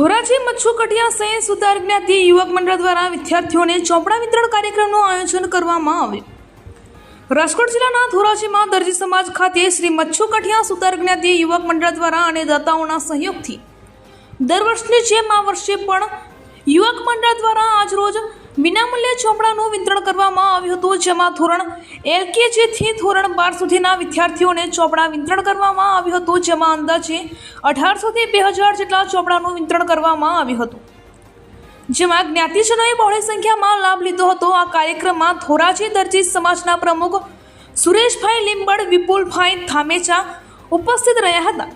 ધોરાજી મચ્છુ કટિયા સહિત સુધાર જ્ઞાતિ યુવક મંડળ દ્વારા વિદ્યાર્થીઓને ચોપડા વિતરણ કાર્યક્રમનું આયોજન કરવામાં આવ્યું. રાજકોટ જિલ્લાના ધોરાજીમાં દરજી સમાજ ખાતે શ્રી મચ્છુ કઠિયા સુતાર જ્ઞાતિ યુવક મંડળ દ્વારા અને દાતાઓના સહયોગથી દર વર્ષની જેમ આ વર્ષે પણ યુવક મંડળ દ્વારા આજરોજ વિનામૂલ્યે ચોપડાનું વિતરણ કરવામાં આવ્યું હતું, જેમાં ધોરણ એલકેજીથી ધોરણ બાર સુધીના વિદ્યાર્થીઓને ચોપડા વિતરણ કરવામાં આવ્યું હતું, જેમાં અંદાજે અઢારસોથી બે હજાર જેટલા ચોપડાનું વિતરણ કરવામાં આવ્યું હતું. જેમાં જ્ઞાતિજનોએ બહોળી સંખ્યામાં લાભ લીધો હતો. આ કાર્યક્રમમાં ધોરાજી દરજી સમાજના પ્રમુખ સુરેશભાઈ લીંબડ, વિપુલભાઈ થામેચા ઉપસ્થિત રહ્યા હતા.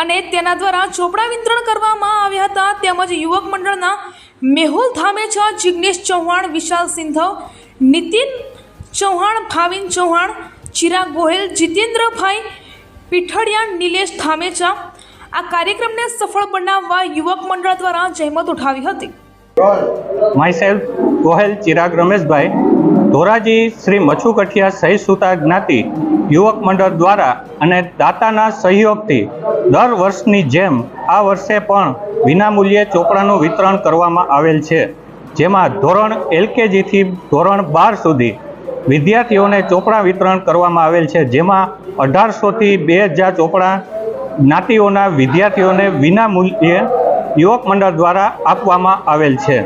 અને તેના દ્વારા ચોપડા વિતરણ કરવામાં આવ્યા હતા. તેમજ યુવક મંડળના મેહુલ ધામેચા જિગ્નેશ ચૌહાણ, વિશાલ સિંધવ, નીતિન ચૌહાણ, ભાવિન ચૌહાણ, ચિરાગ ગોહિલ, જીતેન્દ્રભાઈ પીઠડિયા, નિલેશ ધામેચા આ કાર્યક્રમને સફળ બનાવવા યુવક મંડળ દ્વારા જહેમત ઉઠાવી હતી. માય ગોહેલ ચિરાગ રમેશભાઈ, ધોરાજી શ્રી મચ્છુ કઠિયા સહી સુતા જ્ઞાતિ, યુવક મંડળ દ્વારા અને દાતાના સહયોગથી દર વર્ષની જેમ આ વર્ષે પણ વિનામૂલ્યે ચોપડાનું વિતરણ કરવામાં આવેલ છે. જેમાં ધોરણ એલકેજીથી ધોરણ બાર સુધી વિદ્યાર્થીઓને ચોપડા વિતરણ કરવામાં આવેલ છે. જેમાં અઢારસોથી બે હજાર ચોપડા જ્ઞાતિઓના વિદ્યાર્થીઓને વિનામૂલ્યે યુવક મંડળ દ્વારા આપવામાં આવેલ છે.